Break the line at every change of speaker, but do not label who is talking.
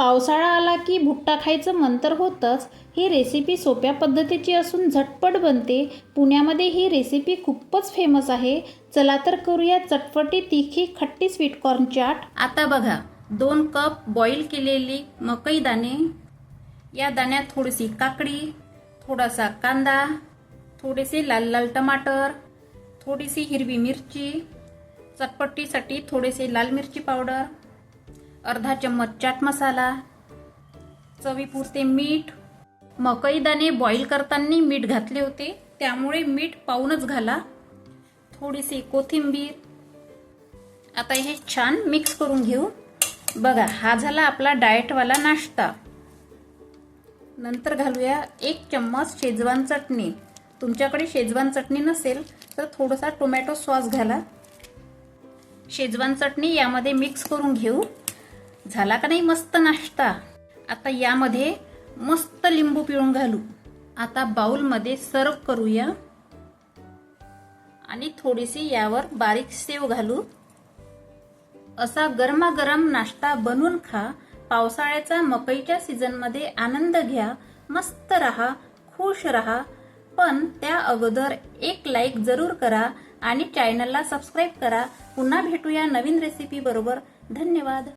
पावसाळा आला की भुट्टा खायचं मन तर होतंच. ही रेसिपी सोप्या पद्धतीची असून झटपट बनते. पुण्यामध्ये ही रेसिपी खूपच फेमस आहे. चला तर करूया चटपटी तिखी खट्टी स्वीटकॉर्न चाट. आता बघा दोन कप बॉईल केलेली मकई दाणे. या दाण्यात थोडीशी काकडी थोडासा कांदा थोडेसे लाल लाल टमाटर थोडीशी हिरवी मिरची. चटपटीसाठी थोडेसे लाल मिरची पावडर. अर्धा चम्मच चाट मसाला चवीपुरते मीठ मकई दाणे बॉईल करताना मीठ घातले होते त्यामुळे मीठ पाहूनच घाला. थोडीशी कोथिंबीर. आता हे छान मिक्स करून घेऊ. बघा हा झाला आपला डाएटवाला नाश्ता. नंतर घालूया एक चम्मच शेजवान चटणी. तुमच्याकडे शेजवान चटणी नसेल तर थोडासा टोमॅटो सॉस घाला. शेजवान चटणी यामध्ये मिक्स करून घेऊ. झाला का नाही मस्त नाश्ता? आता यामध्ये मस्त लिंबू पिळून घालू. आता बाउलमध्ये सर्व करूया. आणि थोडीशी यावर बारीक सेव घालू. असा गरमागरम नाश्ता बनवून खा. पावसाळ्याचा मकईच्या सीझनमध्ये आनंद घ्या. मस्त रहा खुश रहा. पण त्या अगोदर एक लाईक जरूर करा आणि चॅनलला सबस्क्राईब करा. पुन्हा भेटूया नवीन रेसिपी बरोबर. धन्यवाद.